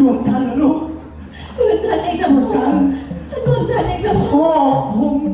ดวงจันทร์นะลูก ดวงจันทร์เองจะพ่อฉันดวงจันทร์เองจะพ่อ พ่อคง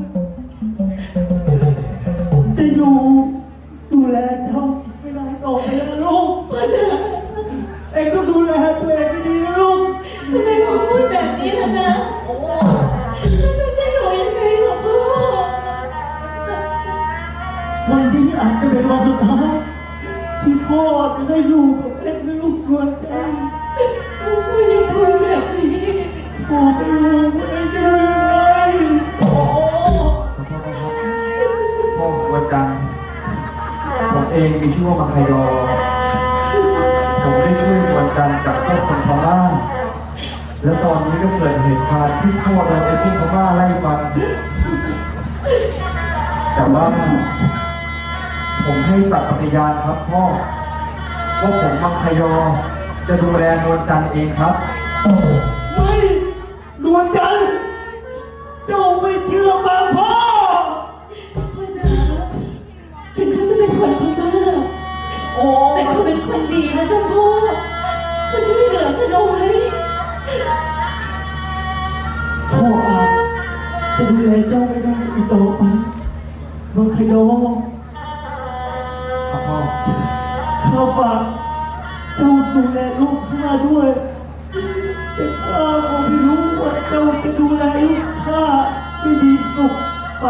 ยอผมได้ช่วยวันกันทร์กับพวกคนพม่าแล้วตอนนี้ก็เกิดเหตุการณ์ที่พ่อเราไอ้พวกพม่าไล่ฟัน แต่ว่า ผมให้สัตย์ปฏิญาณครับพ่อว่าผมมังคยอจะดูแลนวลจันทร์เองครับ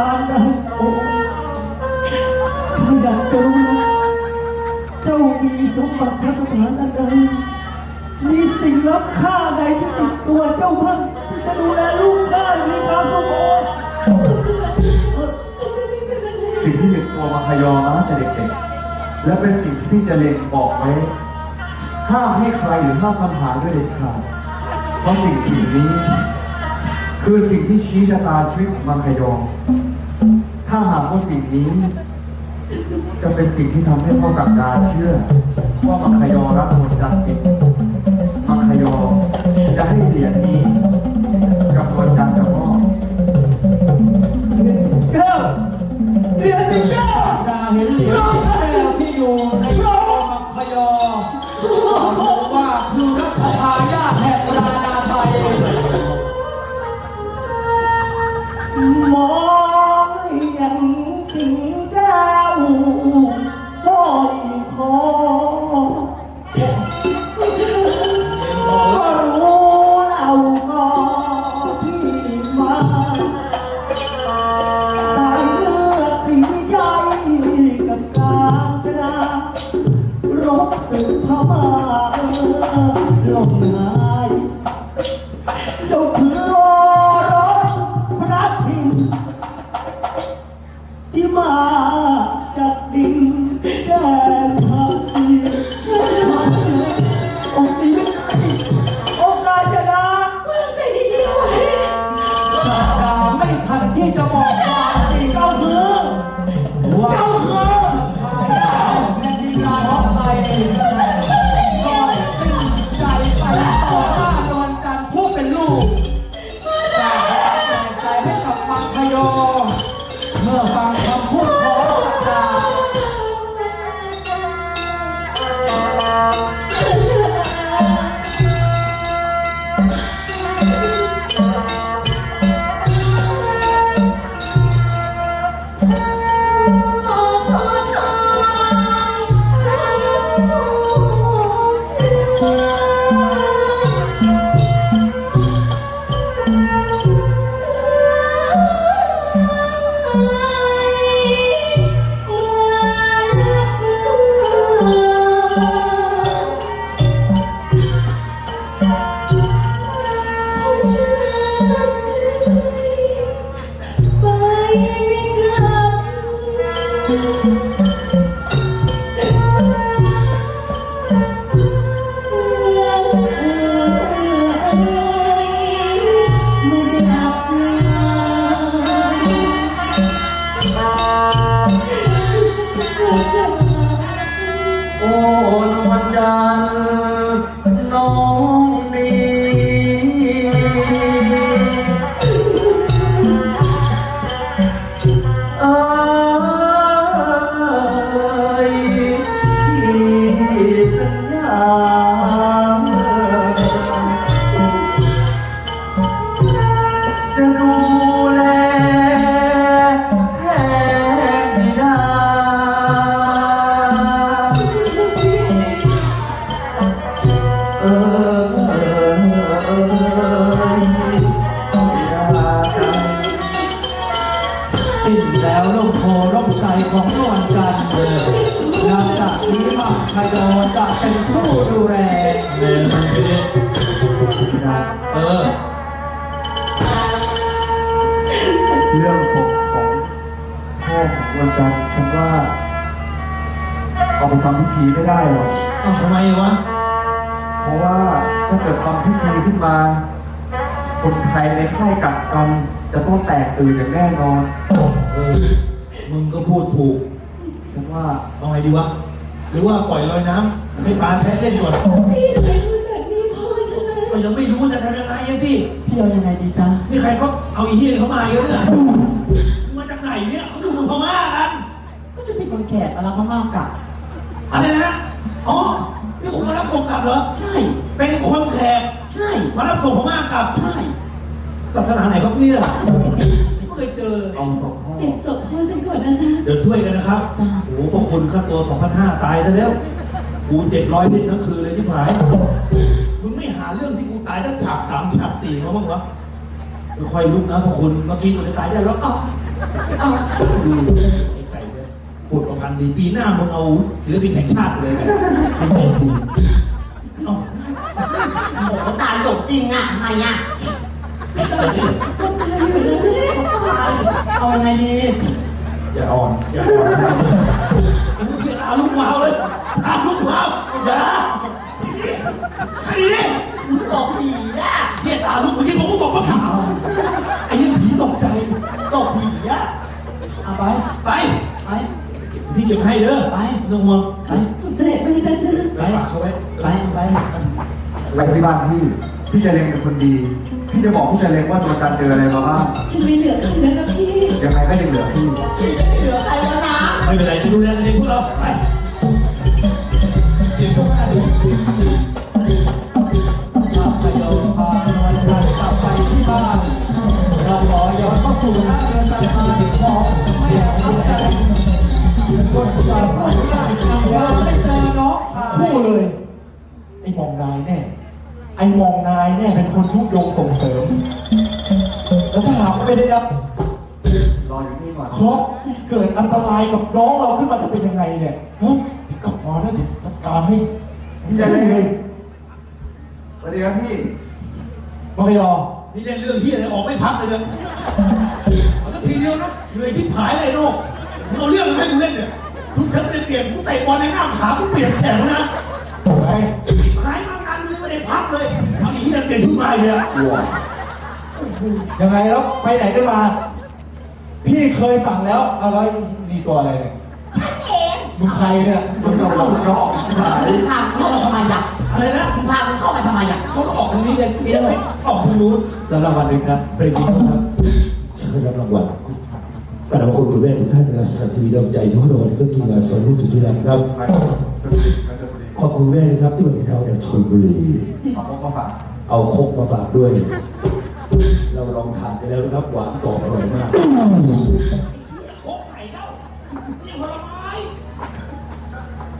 านใดโอ้ข้าอยากจะรู้นะเจ้ามีสมบัติพัฒฐานอันใดมีสิ่งล้ำค่าใดที่ติดตัวเจ้าบ้างที่จะดูแลลูกข้ามีครับพ่อโอ้สิ่งที่ติดตัวมังคยอมาแต่เด็กๆและเป็นสิ่งที่พี่เจเลนบอกไว้ห้ามให้ใครหรือห้ามทำหาด้วยเด็ดขาดเพราะสิ่งสิ่งนี้ คือสิ่งที่ชี้ชะตาชีวิตของมังคยอ ถ้าหากว่าสิ่งนี้ จะเป็นสิ่งที่ทำให้พ่อสักดาเชื่อ ว่ามังคยอรักคนจันทร์จริงมังคยอจะให้เหรียญนี้ กับคนจันทร์กับพ่อเรียนสิบเก้าเรียนสิบเก้าดาเห็นเหรียญสิบแก้วที่อยู่ในกองมังคยอบอกว่าคือรัชทายาทแห่งรานาไทยมอ มัง โอ้ วันจันทร์ฉันว่าเอาไปทำพิธีไม่ได้หรอกเอ้าทำไมวะ เพราะว่าถ้าเกิดทำพิธีขึ้นมา คนไทยในค่ายกัดกันจะต้องแตกตื่นอย่างแน่นอน เออ มึงก็พูดถูก ฉันว่าเอาไงดีวะ หรือว่าปล่อยลอยน้ำให้ปลาแท้เล่นก่อนพี่ทำไมพูดแบบนี้พ่อฉันเลยก็ยังไม่รู้จะทำยังไงอะสิพี่เอายังไงดีจ๊ะนี่ใครเขาเอาอีเหี้ยเขามาเยอะเนี่ยมึงมาจากไหนเนี่ยเขาดูมึง พม่ากัน ก็จะเป็นคนแขกมาแล้วก็มากกลับ อะไรนะ อ๋อ นี่คุณมารับส่งกลับเหรอ ใช่ เป็นคนแขก ใช่ มารับส่งพม่ากลับ ใช่ศาสนาไหนครับเนี่ยไม่เคยเจอเอาศพพ่อเห็นศพพ่อฉันก่อนนะจ๊ะ เดี๋ยวช่วยกันนะครับ จ้าโอ้โหพวกคุณค่าตัว 2,500 ตายซะแล้ว กูเจ็ดร้อยเล่นทั้งคืนเลยที่ผาย มึงไม่หาเรื่องที่กูตายตั้งฉากสามฉากสี่มาบ้างวะค่อยๆลุกนะพวกคุณ เมื่อกี้กูจะตายได้แล้วอ้าว อ้าวดูไอ้ไก่เนี่ยพูดประพันธ์ดีปีหน้ามึงเอาศิลปินแห่งชาติไปเลยเนี่ยมันเล่นดีเอ้าโอ้โหตายหลบจริงอะทำไมอะเอาไงดีอย่าอ่อนอย่าอ่อนไอ้พวกเหี้ยตาลูกวาวเลยตาลูกวาวอย่าไอ้เนี่หลบผีอะเหี้ยตาลูกเมื่อกี้ผมก็บอกว่าเผาไอ้เหี้ยผีตกใจ หลบผีอะเอา ไป ไป ไป พี่เก็บให้เด้อ ไปไม่ต้องห่วง ไปขอบใจมากนะจ๊ะไปฝากเขาไว้ ไป ไปไปที่บ้านพี่ พี่จะเล็งเป็นคนดี พี่จะบอกพี่จะเล็งว่าตัวจันเจออะไรมาบ้าง ฉันไม่เหลือใครแล้วนะพี่ยังไงก็ยังเหลือพี่พี่ฉันไม่เหลือใครแล้วนะ ไม่เป็นไรจะดูแลกันเองพวกเรา ไปเดี๋ยวช่วงหน้าดูพาโยพานวลจันทร์กลับไปที่บ้านเราขอย้อนเข้าสู่หน้าเรือนจำมาของแม่ของใจ คนสาวผู้ใหญ่เราได้เจอน้องชายคู่เลย ไอ้มองนายแน่ ไอ้มองนายแน่เป็นคนยุยงส่งเสริม แล้วถ้าหากไม่ได้รับรออยู่นี่ก่อนเคราะห์เกิดอันตรายกับน้องเราขึ้นมาจะเป็นยังไงเนี่ยฮะกลับมาแล้วจะจัดการให้พี่จะเล็งเลยสวัสดีครับพี่มังยอนี่เล่นเรื่องเฮียอะไรออกไม่พักเลยเด้อเอาสักทีเดียวนะเหนื่อยที่ผายเลยโลก มึงเอาเรื่องมาให้กูเล่นเนี่ยทุกครั้งไม่ได้เปลี่ยนกูเตะบอลในหน้าขากูเปลี่ยนแขนแล้วนะไอ้หายมางานมึงไม่ได้พักเลยเอาอีกที่นั่นเปลี่ยนชุดมาอีกเลยอะกลัวยังไงแล้วไปไหนกันมา พี่เคยสั่งแล้วอะไรดีตัวอะไรเนี่ยฉันเองมึงใครเนี่ยมึงเอาหลอกล่อที่ไหนมึงพากูเข้ามาทำไมอะอะไรนะมึงพากูเข้ามาทำไมอะเขาก็ออกทางนี้กันออกทางนู้นแล้วรางวัลด้วยครับเบรกนี้ครับเชิญรับรางวัล กราบขอบคุณคุณแม่ทุกท่านนะครับสัตย์ดีดวงใจทุกรางวัลก็ทีมงานสอนลูกจุดที่รักครับไปจนถึงจนถึงขอบคุณแม่นะครับที่มาที่เท้าจากชลบุรี เอาพกมาฝากเอาคกมาฝากด้วย เราลองทานไปแล้วนะครับหวานกรอบอร่อยมากคกไหนเล่านี่ผลไม้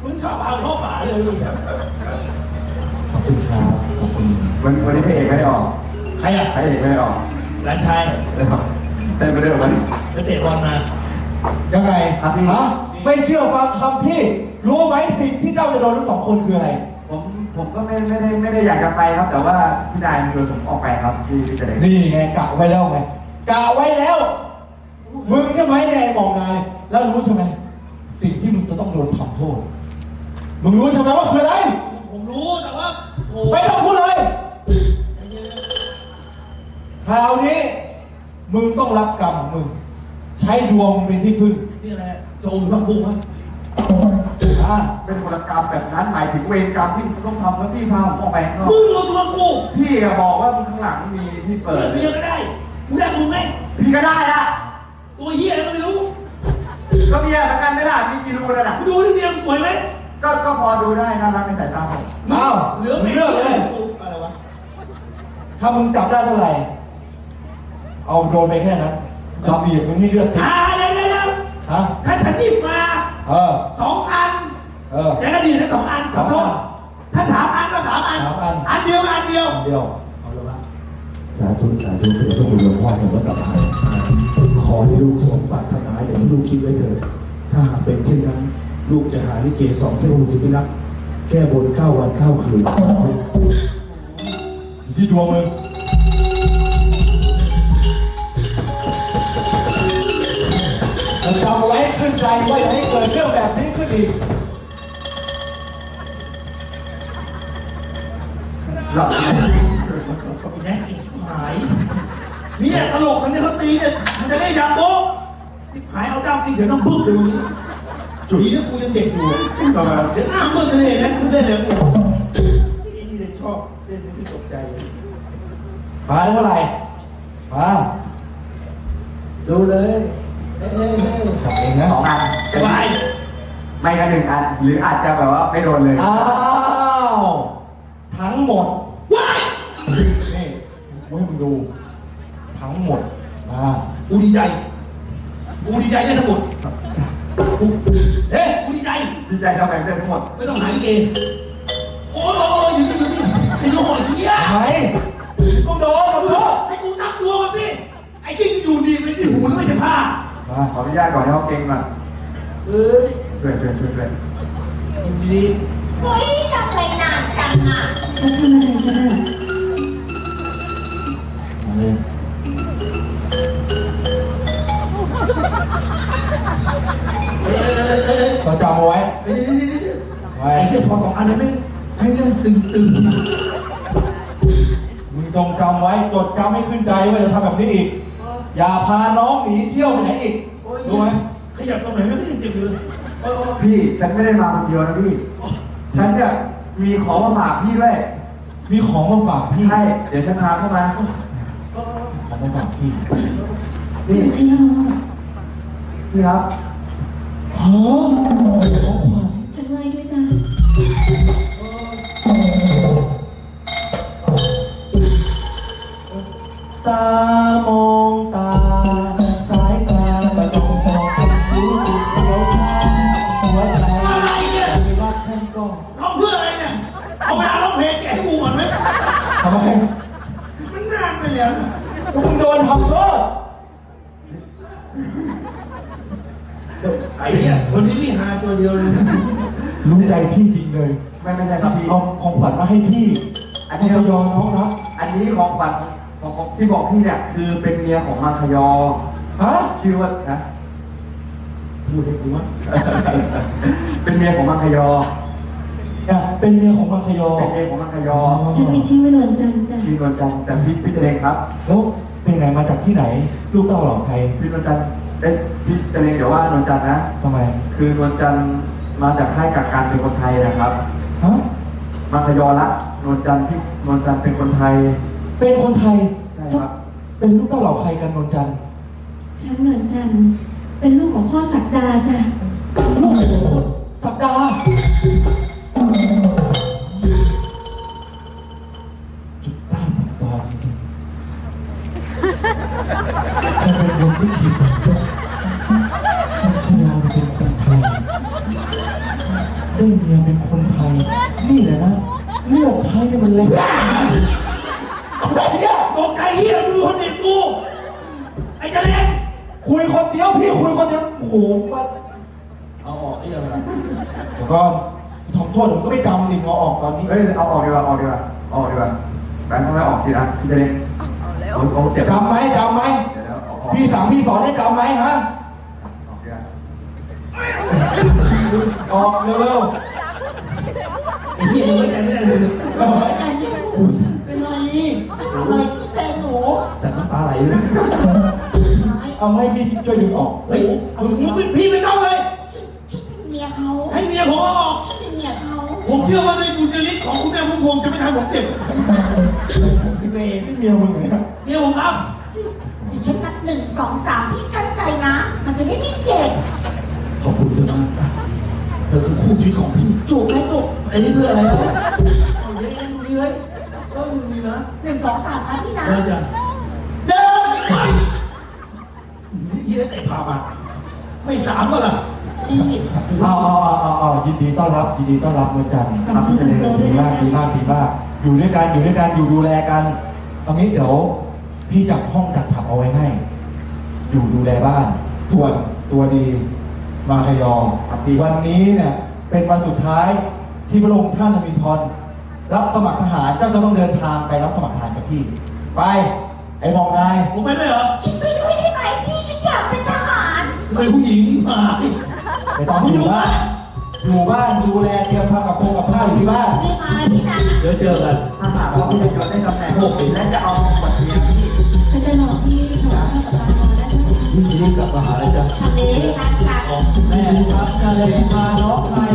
มึงชอบเอาเข้าป่าเลยลูกขอบคุณครับขอบคุณวันวันนี้พระเอกไม่ได้ออก ใครอะ พระเอกไม่ได้ออกหลานชายได้ครับ ได้ไปเรื่องวันไปเตะบอลมา ยังไงครับพี่ ฮะไม่เชื่อฟังคำพี่ รู้ไหมสิ่งที่เจ้าจะโดนทั้งสองคนคืออะไร ผมผมก็ไม่ไม่ได้ไม่ได้อยากจะไปครับ แต่ว่าพี่นายมันชวนผมออกไปครับพี่พี่จะเล็งนี่ไงกะไว้แล้วไงกะไว้แล้ว มึงใช่ไหมเนี่ยไอ้มองนาย แล้วรู้ใช่ไหมสิ่งที่มึงจะต้องโดนทำโทษ มึงรู้ใช่ไหมว่าคืออะไร ผมรู้แต่ว่าโอ้ไม่ต้องพูดเลย คราวนี้ มึงต้องรับกรรมของมึง ใช้ดวงมึงเป็นที่พึ่งนี่อะไรโจมพักบุ้งครับอ่าเป็นคนละกรรมแบบนั้นหมายถึงเวรกรรมที่ผมต้องทำแล้วพี่พาผมออกไปข้างนอกมึงเอาตัวกูพี่อะบอกว่าข้างหลังมีที่เปิเปิดดเมียก็ได้กูได้มึงไหมพี่ก็ได้ละตัวเฮียอะไรก็ไม่รู้ก็เมียเหมือนกันไม่ล่ะมีกี่รูแล้วน่ะกูดูที่เมียมึงสวยไหมก็ก็พอดูได้น่ารักในสายตาผมอ้าวเหลือมึไม่งเลืเลืออกกเลเลยยอะไรวะ ถ้ามึงจับได้เท่าไหร่ เอาโดนไปแค่นั้นจะบีบมึงให้เลือดติดอ่าเดี๋ยวเดี๋ยวเดี๋ยวฮะถ้าฉันหยิบมาเออสองอันเออแต่ก็ดีนะสองอันขอโทษถ้าสามอันก็สามอัน สามอัน อันเดียวอันเดียวเดียวเอาละวะสาธุสาธุพระเจ้าคุณหลวงพ่อแห่งวัดตะไคร้ขอให้ลูกสมปรารถนาอย่างที่ลูกคิดไว้เถิดถ้าหากเป็นเช่นนั้น ลูกจะหาลิเกสองเที่ยวลูกจุดที่รักแก้บนเก้าวันเก้าคืนอยู่ที่ดวงมึงเรา จำไว้ขึ้นใจว่าอย่าให้เกิดเรื่องแบบนี้ขึ้นอีกหลับแน่ไอ้ชิบหายเนี่ยตลกคนนี้เขาตีเนี่ยมันจะได้ดังโป๊ะชิบหายเอาดังตีเสียงน้ำบึ้งเลยมึงจุดนี้นะกูยังเด็กอยู่ประมาณเดี๋ยวหน้ามึงกันเลยนะกูเล่นเดี๋ยวกูนี่นี่เลยชอบเล่นนี่พี่ตกใจมาเท่าไหร่มาดูเลย เฮ้ยเฮ้ยเฮ้ยจับเองนะสองอันสบายไม่ก็หนึ่งอัน หรืออาจจะแบบว่าไม่โดนเลยอ้าวทั้งหมดว้ายนี่กูให้มึงดู ทั้งหมดมากูดีใจกูดีใจได้ทั้งหมดเฮ้ยกูดีใจดีใจเราแบ่งได้ทั้งหมด ไม่ต้องหาลิเกโอ้ยโอ้ยอยู่นี่อยู่นี่ไอ้โน่ไอ้เหี้ยทำไมต้องโดนมึงเหรอให้กูนับตัวมันสิไอ้ที่อยู่ดีไม่ได้หูแล้วไม่ใช่ผ้า ขออนุญาตก่อนให้เขาเก่งมาเอ้ยเพื่อนเพื่อนเพื่อนเพื่อนอยู่ดีเฮ้ยทำอะไรนานจังอะเขาทำอะไรกันอะมาเลยเอ้ยเอ้ยเอ้ยเอ้ยเราจำเอาไว้เอ้ยเดี๋ยวเดี๋ยวเดี๋ยวเดี๋ยวไว้ไอ้เหี้ยพอสองอันนั้นไม่ให้เรื่องตึงตึงมึงจงจำไว้จดจำให้ขึ้นใจว่าจะทำแบบนี้อีก อย่าพาน้องหนีเที่ยวไปไหนอีกโอ้ยรู้ไหมขยับตรงไหนไม่ก็ยังเจ็บอยู่เลยโอ้ยโอ้ยพี่ฉันไม่ได้มาคนเดียวนะพี่ ฉันเนี่ยมีของมาฝากพี่ด้วย มีของมาฝากพี่ใช่ เดี๋ยวฉันพาเข้ามาโอ้ยของมาฝากพี่นี่ขยอพี่ครับฮะของขวัญฉันไล่ด้วยจ้าตา ไอ้เหี้ยวันนี้พี่หาตัวเดียวเลยนะรู้ใจพี่จริงเลยไม่ไม่ใช่ครับพี่ เอาของขวัญมาให้พี่อันนี้ มัยอมน้องรักอันนี้ของขวัญของของที่บอกพี่เนี่ยคือเป็นเมียของมังคยอ ฮะชื่อว่านะ พูดให้กูว่าเป็นเมียของมังคยอ เนี่ยเป็นเมียของมังคยอเป็นเมียของมังคยอฉันมีชื่อว่านวลจันทร์จ้ะชื่อนวลจันทร์แต่พี่พี่เจริญครับ แล้วเป็นไหนมาจากที่ไหน ลูกเต้าเหล่าใครพี่นวลจันทร์เอ้ยพี่เจริญเดี๋ยวว่านวลจันทร์นะ ทำไมคือนวลจันทร์มาจากค่ายกักกันเป็นคนไทยนะครับ ฮะมังคยอละนวลจันทร์ที่นวลจันทร์เป็นคนไทย เป็นคนไทยใช่ครับ เป็นลูกเต้าเหล่าใครกันนนจันทร์ฉันนวลจันทร์เป็นลูกของพ่อศักดาจ้ะ ลูกสัปดาห์ ได้เมียเป็นคนไทย นี่แหละนะเลือดไทยเนี่ยมันแรงอะไรเนี่ยตกใจเหี้ยกูคนเด็กกูไอ้เจริญคุยคนเดียวพี่คุยคนเดียวโอ้โหมาเอาออกไอ้ยังไงเดี๋ยวก็ทำโทษผมก็ไม่จำดิเอาออกตอนนี้เอ้ยเอาออกดีกว่าออกดีกว่าเอาออกดีกว่าแบงค์เขาไม่ออกทีละพี่เจริญเขาเขาเจ็บจำไหมจำไหมเดี๋ยวเดี๋ยวเอาออกพี่สั่งพี่สอนให้จำไหมฮะ ออกดีกว่า ออกเร็วไอ้เหี้ยยังไว้ใจไม่ได้เลยเป็นไรอะไรพี่แฟนหนูจัดน้ำตาไหลเลยๆเอาให้พี่ช่วยดึงออกเฮ้ยมึงมึงพี่ไม่ต้องเลยฉันฉันเป็นเมียเขาให้เมียผมเอาออกฉันเป็นเมียเขาผมเชื่อว่าด้วยบุญญาลิศของคุณแม่พุ่มพวงจะไม่ทำผมเจ็บพี่เมย์นี่เมียมึงเหรอเนี่ยเมียผมครับเดี๋ยวฉันนับหนึ่งสองสามพี่ตั้งใจนะ มันจะได้ไม่เจ็บขอบคุณเธอมาก เธอคือคู่ชีวิตของพี่จูบไหมจูบไอ้นี่เพื่ออะไรเนี่ยเอาเลี้ยงดูดีเลยก็มึงดีนะหนึ่งสองสามนะพี่นะเดินจ้ะเดินไปยี่ได้เตะพามาไม่สามก็ล่ะนี่เอาเอาเอาเอาเอายินดีต้อนรับยินดีต้อนรับเมืองจันทร์ครับพี่เจริญดีมากดีมากดีมากอยู่ด้วยกันอยู่ด้วยกันอยู่ดูแลกันเอางี้เดี๋ยวพี่จัดห้องจัดถับเอาไว้ให้ อยู่ดูแลบ้าน ส่วนตัวดี มาขยอครับพี่วันนี้เนี่ยเป็นวันสุดท้ายที่พระองค์ท่านมีพรรับสมัครทหารเจ้าจะต้องเดินทางไปรับสมัครทหารกับพี่ ไปไอ้มองนายกูไม่ได้เหรอฉันไปด้วยได้ไหมพี่ฉันอยากเป็นทหารเป็นผู้หญิงนี่มาไปตอนที่อยู่บ้านอยู่บ้านดูแลเตรียมทำกับโครงกับข้าวอยู่ที่บ้านไม่มาพี่นะเดี๋ยวเจอกันถ้าหากว่าพี่เป็นยศได้ตำแหน่งและจะเอาบทเรียนที่ฉันจะรอพี่ขอข้าวกับ รีบกลับมาหาเลยจ้ะทำนี้ฉันค่ะ แม่ครับจะเลยพาน้องชาย